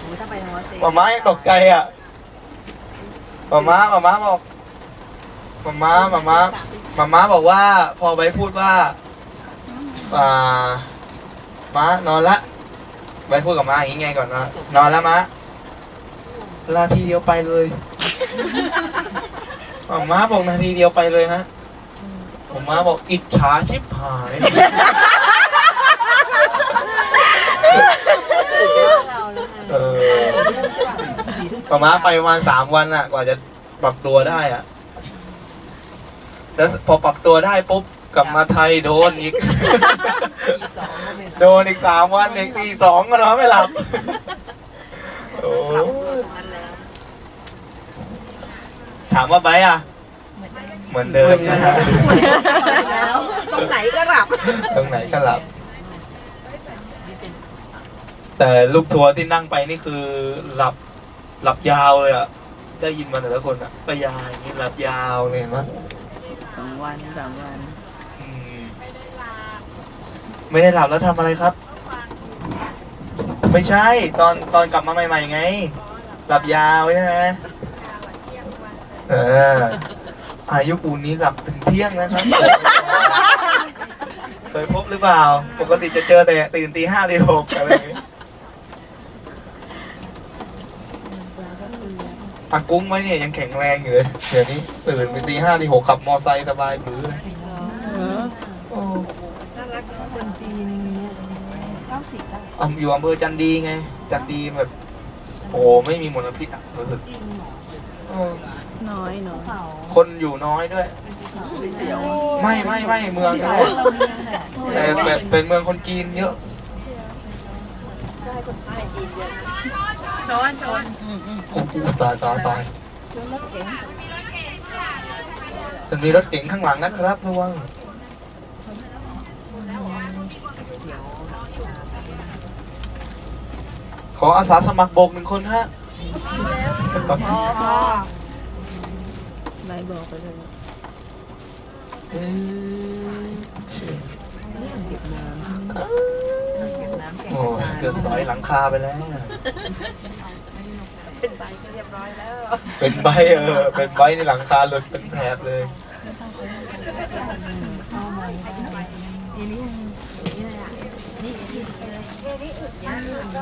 โอ้ยถ้าไปทางวัดเซมาม่ายังตกใจอะมาม่ามาม่าบอกมาม่ามาม่ามาม่าบอกว่า พอไว้พูดว่าอ่าม้านอนละ ไว้พูดกับม้าอย่างงี้ไงก่อนนะนอนแล้วม้านาทีเดียวไปเลยมาม่าบอกนาทีเดียวไปเลยฮะผมม้าบอกอิจฉาชิบหาย เราแล้วไงเออประมาณไปประมาณสามวันอะ กว่าจะปรับตัวได้อะแล้วพอปรับตัวได้ปุ๊บกลับมาไทยโดนอีกปีสองก็ไม่โดนอีกสามวันอีกตีสองก็นอนไม่หลับโอ้ถามว่าไบร์ทอะ เหมือนเดิมนะฮะแล้วตรงไหนก็หลับ ตรงไหนก็หลับ แต่ลูกทัวร์ที่นั่งไปนี่คือหลับหลับยาวเลยอะได้ยินมาแต่ละคนอะก็ยาวอย่างนี้หลับยาวเลยเห็นไหมสองวันสามวันอืมไม่ได้หลับแล้วทำอะไรครับ ไม่ใช่ตอนตอนกลับมาใหม่ ๆ ไง หลับยาวใช่ไหมเอออายุปูนนี้หลับถึงเที่ยงนะครับ เคยพบหรือเปล่า ปกติจะเจอแต่ตื่นตีห้าตีหกอะไร อย่างงี้อากุ้งไว้เนี่ยยังแข็งแรงอยู่เลยเดี๋ยวนี้ตื่นไปตีห้าตีหกขับมอไซค์สบายมือเลยโอ้น่ารักคนจีนอย่างเงี้ยเก้าสิบแล้วอำอยู่อำเภอจันดีไง จันดีแบบ โอ้ไม่มีมลพิษอะเออจริงเหรอเออน้อยเนาะเขาคนอยู่น้อยด้วยไม่เสียว ไม่ไม่ไม่เมืองนี่แหละแต่แบบเป็นเมืองคนจีนเยอะ ช้อนช้อนโอ้โหตายตายตายช้อนรถเก๋งจะมีรถเก๋งข้างหลังนะครับระวังขออาสาสมัครโบกหนึ่งคนฮะพอพอไม่บอกไปเลยเอ๊ะเชี่ยเก็บน้ำเก็บน้ำแข็ง โอ้ย เกือบสอยหลังคาไปแล้ว เป็นใบก็เรียบร้อยแล้วเป็นใบเออ เป็นใบในหลังคาหลุดเป็นแถบเลยเข้ามาได้